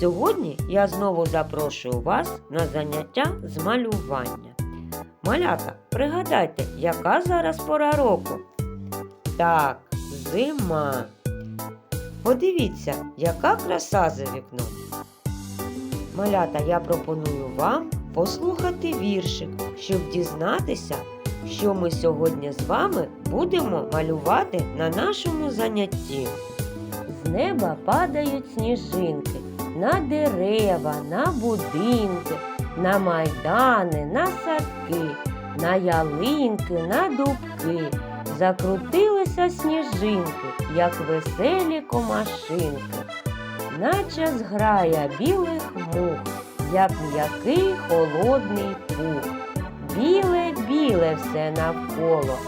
сьогодні я знову запрошую вас на заняття з малювання. Малята, пригадайте, яка зараз пора року? Так, зима. Подивіться, яка краса за вікном. Малята, я пропоную вам послухати віршик, щоб дізнатися, що ми сьогодні з вами будемо малювати на нашому занятті. Неба падають сніжинки на дерева, на будинки, на майдани, на садки, на ялинки, на дубки. Закрутилися сніжинки, як веселі комашинки, наче зграя білих мух, як м'який холодний пух. Біле, біле все навколо,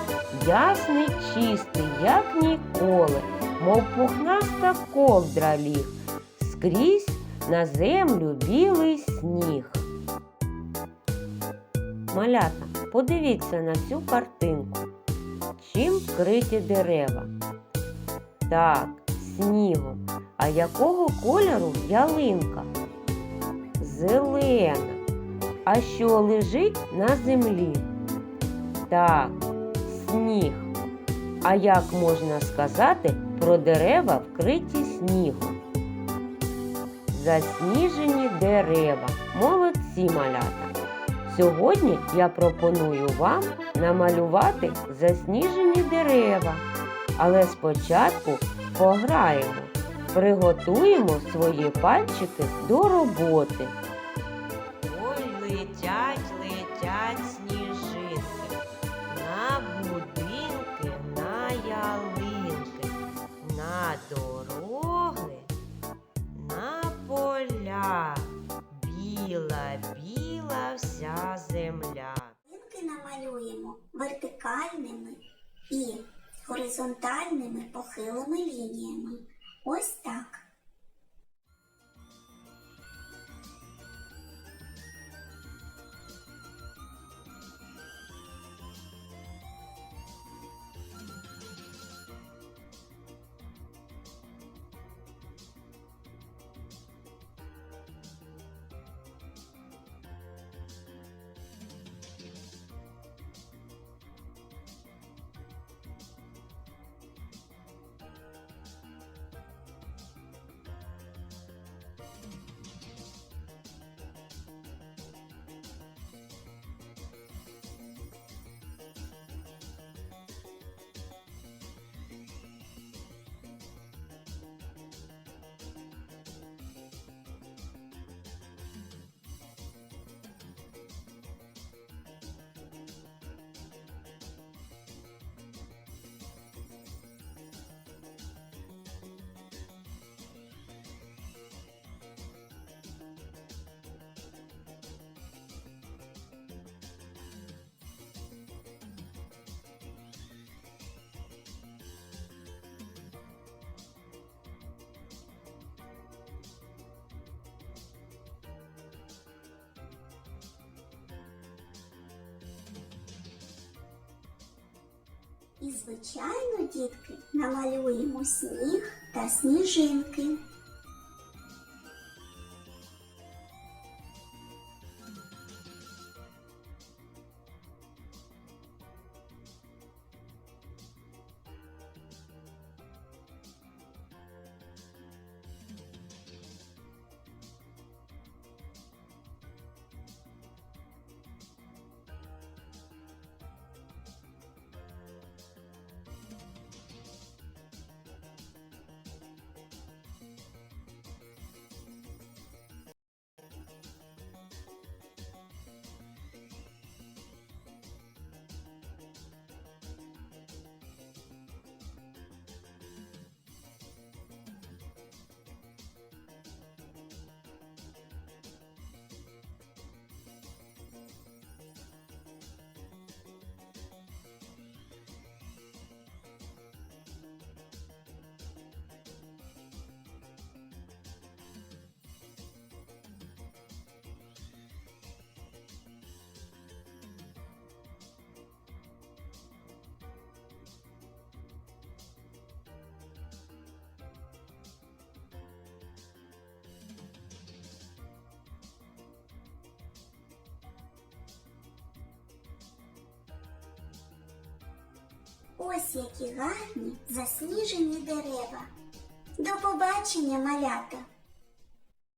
ясний, чистий, як ніколи, мов пухнаста ковдра ліг, скрізь на землю білий сніг. Малята, подивіться на цю картинку. Чим вкриті дерева? Так, снігом. А якого кольору ялинка? Зелена. А що лежить на землі? Так, сніг. А як можна сказати про дерева, вкриті снігом? Засніжені дерева. Молодці малята. Сьогодні я пропоную вам намалювати засніжені дерева. Але спочатку пограємо, приготуємо свої пальчики до роботи. Земля. Малюнки намалюємо вертикальними і горизонтальними похилими лініями. Ось так. І, звичайно, дітки, намалюємо сніг та сніжинки. Ось які гарні засніжені дерева. До побачення, малята!